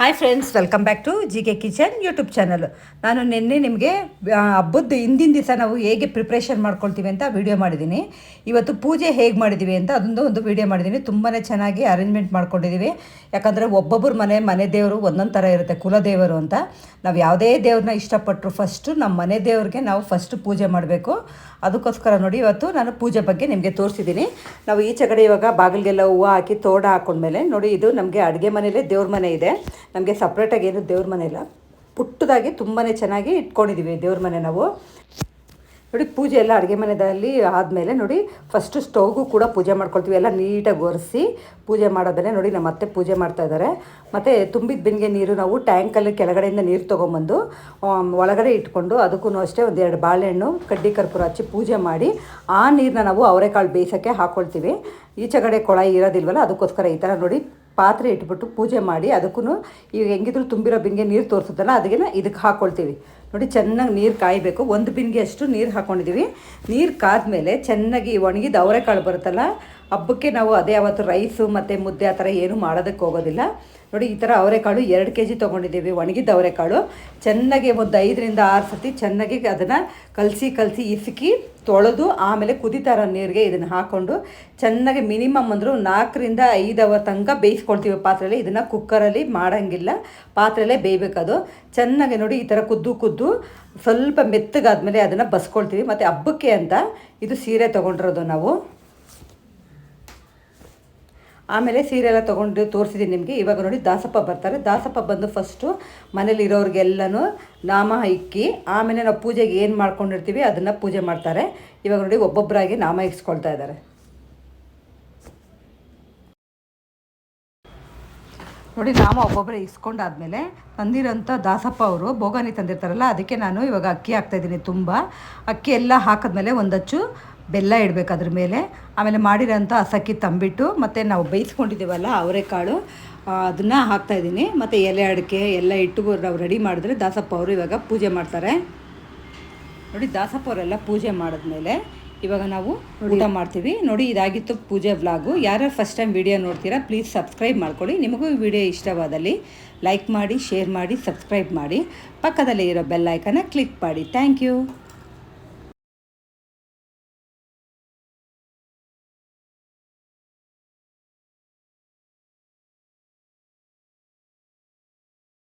Hi friends welcome back to G K kitchen YouTube channel ನಾನು ನಿನ್ನೆ ನಿಮಗೆ ಹಬ್ಬದ ಹಿಂದಿನ ದಿವಸ ನಾವು ಹೇಗೆ ಪ್ರಿಪ್ರೇಷನ್ ಮಾಡ್ಕೊಳ್ತೀವಿ ಅಂತ ವಿಡಿಯೋ ಮಾಡಿದ್ದೀನಿ. ಇವತ್ತು ಪೂಜೆ ಹೇಗೆ ಮಾಡಿದ್ದೀವಿ ಅಂತ ಅದೊಂದು ಒಂದು ವಿಡಿಯೋ ಮಾಡಿದ್ದೀನಿ ತುಂಬಾ ಚೆನ್ನಾಗಿ ಅರೇಂಜ್ಮೆಂಟ್ ಮಾಡ್ಕೊಂಡಿದ್ದೀವಿ ಯಾಕಂದರೆ ಒಬ್ಬೊಬ್ಬರ ಮನೆ ಮನೆ ದೇವರು ಒಂದೊಂದು ಥರ ಇರುತ್ತೆ, ಕುಲದೇವರು ಅಂತ. ನಾವು ಯಾವುದೇ ದೇವ್ರನ್ನ ಇಷ್ಟಪಟ್ಟರು ಫಸ್ಟು ನಮ್ಮ ಮನೆ ದೇವ್ರಿಗೆ ನಾವು ಫಸ್ಟು ಪೂಜೆ ಮಾಡಬೇಕು. ಅದಕ್ಕೋಸ್ಕರ ನೋಡಿ ಇವತ್ತು ನಾನು ಪೂಜೆ ಬಗ್ಗೆ ನಿಮಗೆ ತೋರಿಸಿದ್ದೀನಿ. ನಾವು ಈಚೆ ಕಡೆ ಇವಾಗ ಬಾಗಿಲಿಗೆಲ್ಲ ಹೂವು ಹಾಕಿ ತೋಡ ಹಾಕೊಂಡ್ಮೇಲೆ ನೋಡಿ ಇದು ನಮಗೆ ಅಡುಗೆ ಮನೇಲೇ ದೇವ್ರ ಮನೆ ಇದೆ. ನಮಗೆ ಸಪ್ರೇಟಾಗಿ ಏನು ದೇವ್ರ ಮನೆ ಇಲ್ಲ. ಪುಟ್ಟದಾಗಿ ತುಂಬಾ ಚೆನ್ನಾಗಿ ಇಟ್ಕೊಂಡಿದ್ದೀವಿ ದೇವ್ರ ಮನೆ ನಾವು. ನೋಡಿ ಪೂಜೆ ಎಲ್ಲ ಅಡುಗೆ ಮನೆಯಲ್ಲಿ ಆದಮೇಲೆ ನೋಡಿ ಫಸ್ಟು ಸ್ಟೌಗೂ ಕೂಡ ಪೂಜೆ ಮಾಡ್ಕೊಳ್ತೀವಿ. ಎಲ್ಲ ನೀಟಾಗಿ ಒರೆಸಿ ಪೂಜೆ ಮಾಡೋದನ್ನೇ ನೋಡಿ ನಮ್ಮ ಅತ್ತೆ ಪೂಜೆ ಮಾಡ್ತಾ ಇದ್ದಾರೆ ಮತ್ತು ತುಂಬಿದ ಬಿನ್ಗೆ ನೀರು ನಾವು ಟ್ಯಾಂಕಲ್ಲಿ ಕೆಳಗಡೆಯಿಂದ ನೀರು ತೊಗೊಂಬಂದು ಒಳಗಡೆ ಇಟ್ಕೊಂಡು ಅದಕ್ಕೂ ಅಷ್ಟೇ ಒಂದು ಎರಡು ಬಾಳೆಹಣ್ಣು, ಕಡ್ಡಿ ಕರ್ಪೂರ ಹಚ್ಚಿ ಪೂಜೆ ಮಾಡಿ ಆ ನೀರನ್ನ ನಾವು ಅವರೆಕಾಳು ಬೇಯಿಸೋಕ್ಕೆ ಹಾಕ್ಕೊಳ್ತೀವಿ ಈಚೆಗಡೆ ಕೊಳ ಇರೋದಿಲ್ವಲ್ಲ ಅದಕ್ಕೋಸ್ಕರ ಈ ಥರ ನೋಡಿ ಪಾತ್ರೆ ಇಟ್ಬಿಟ್ಟು ಪೂಜೆ ಮಾಡಿ ಅದಕ್ಕೂ ಈಗ ಹೆಂಗಿದ್ರು ತುಂಬಿರೋ ಬಿಂಗೆ ನೀರು ತೋರಿಸುತ್ತಲ್ಲ ಅದಕ್ಕೆ ಇದಕ್ಕೆ ಹಾಕ್ಕೊಳ್ತೀವಿ ನೋಡಿ, ಚೆನ್ನಾಗಿ ನೀರು ಕಾಯಬೇಕು. ಒಂದು ಬಿನ್ಗೆ ಅಷ್ಟು ನೀರು ಹಾಕ್ಕೊಂಡಿದ್ದೀವಿ ನೀರು ಕಾದ್ಮೇಲೆ ಚೆನ್ನಾಗಿ ಒಣಗಿದ ಅವರೆಕಾಳು ಬರುತ್ತಲ್ಲ, ಹಬ್ಬಕ್ಕೆ ನಾವು ಅದೇ ಅವತ್ತು ರೈಸು ಮತ್ತು ಮುದ್ದೆ ಆ ಥರ ಏನೂ ಮಾಡೋದಕ್ಕೆ ಹೋಗೋದಿಲ್ಲ. ನೋಡಿ, ಈ ಥರ ಅವರೆಕಾಳು ಎರಡು ಕೆ ಜಿ ತೊಗೊಂಡಿದ್ದೀವಿ ಒಣಗಿದ್ದ ಅವರೆಕಾಳು. ಚೆನ್ನಾಗಿ ಒಂದು ಐದರಿಂದ ಆರು ಸತಿ ಚೆನ್ನಾಗಿ ಅದನ್ನು ಕಲಸಿ ಕಲಸಿ ಇಸುಕಿ ತೊಳೆದು ಆಮೇಲೆ ಕುದಿತಾರ ನೀರಿಗೆ ಇದನ್ನು ಹಾಕ್ಕೊಂಡು ಚೆನ್ನಾಗಿ ಮಿನಿಮಮ್ ಅಂದರೂ ನಾಲ್ಕರಿಂದ ಐದು ಅವರ್ ತನಕ ಬೇಯಿಸ್ಕೊಳ್ತೀವಿ ಪಾತ್ರೆಯಲ್ಲಿ ಇದನ್ನು ಕುಕ್ಕರಲ್ಲಿ ಮಾಡೋಂಗಿಲ್ಲ. ಪಾತ್ರೆಯಲ್ಲೇ ಬೇಯಬೇಕದು. ಚೆನ್ನಾಗಿ ನೋಡಿ, ಈ ಥರ ಕುದ್ದು ಕುದ್ದು ಸ್ವಲ್ಪ ಮೆತ್ತಗಾದ್ಮೇಲೆ ಅದನ್ನು ಬಸ್ಕೊಳ್ತೀವಿ. ಮತ್ತು ಹಬ್ಬಕ್ಕೆ ಅಂತ ಇದು ಸೀರೆ ತೊಗೊಂಡಿರೋದು ನಾವು. ಆಮೇಲೆ ಸೀರೆ ಎಲ್ಲ ತೊಗೊಂಡು ತೋರಿಸಿದ್ದೀನಿ ನಿಮಗೆ. ಇವಾಗ ನೋಡಿ ದಾಸಪ್ಪ ಬರ್ತಾರೆ. ದಾಸಪ್ಪ ಬಂದು ಫಸ್ಟು ಮನೇಲಿ ಇರೋರಿಗೆಲ್ಲನೂ ನಾಮ ಇಕ್ಕಿ, ಆಮೇಲೆ ನಾವು ಪೂಜೆಗೆ ಏನು ಮಾಡ್ಕೊಂಡಿರ್ತೀವಿ ಅದನ್ನು ಪೂಜೆ ಮಾಡ್ತಾರೆ. ಇವಾಗ ನೋಡಿ ಒಬ್ಬೊಬ್ಬರಾಗಿ ನಾಮ ಇಕ್ಸ್ಕೊಳ್ತಾ ಇದ್ದಾರೆ. ನೋಡಿ ನಾಮ ಒಬ್ಬೊಬ್ಬರೇ ಇಸ್ಕೊಂಡಾದ್ಮೇಲೆ ತಂದಿರೋಂಥ ದಾಸಪ್ಪ ಅವರು ಬೋಗಾನಿ ತಂದಿರ್ತಾರಲ್ಲ, ಅದಕ್ಕೆ ನಾನು ಇವಾಗ ಅಕ್ಕಿ ಹಾಕ್ತಾಯಿದ್ದೀನಿ ತುಂಬ. ಅಕ್ಕಿ ಎಲ್ಲ ಹಾಕಿದ್ಮೇಲೆ ಒಂದಚ್ಚು ಬೆಲ್ಲ ಇಡಬೇಕು ಅದ್ರ ಮೇಲೆ. ಆಮೇಲೆ ಮಾಡಿರೋಂಥ ಹಸಕ್ಕಿ ತಂಬಿಟ್ಟು, ಮತ್ತು ನಾವು ಬೇಯಿಸ್ಕೊಂಡಿದ್ದೀವಲ್ಲ ಅವರೆಕಾಳು ಅದನ್ನು ಹಾಕ್ತಾಯಿದ್ದೀನಿ ಮತ್ತು ಎಲೆ ಅಡಿಕೆ ಎಲ್ಲ ಇಟ್ಟು ನಾವು ರೆಡಿ ಮಾಡಿದ್ರೆ ದಾಸಪ್ಪ ಅವರು ಇವಾಗ ಪೂಜೆ ಮಾಡ್ತಾರೆ. ನೋಡಿ, ದಾಸಪ್ಪ ಅವರೆಲ್ಲ ಪೂಜೆ ಮಾಡಿದ್ಮೇಲೆ ಇವಾಗ ನಾವು ಊಟ ಮಾಡ್ತೀವಿ. ನೋಡಿ ಇದಾಗಿತ್ತು ಪೂಜೆ ವ್ಲಾಗು ಯಾರ್ಯಾರು ಫಸ್ಟ್ ಟೈಮ್ ವಿಡಿಯೋ ನೋಡ್ತೀರಾ ಪ್ಲೀಸ್ ಸಬ್ಸ್ಕ್ರೈಬ್ ಮಾಡ್ಕೊಳ್ಳಿ. ನಿಮಗೂ ಈ ವಿಡಿಯೋ ಇಷ್ಟವಾದಲ್ಲಿ ಲೈಕ್ ಮಾಡಿ ಶೇರ್ ಮಾಡಿ ಸಬ್ಸ್ಕ್ರೈಬ್ ಮಾಡಿ. ಪಕ್ಕದಲ್ಲಿ ಇರೋ ಬೆಲ್ ಐಕನ್ನ ಕ್ಲಿಕ್ ಮಾಡಿ. Thank you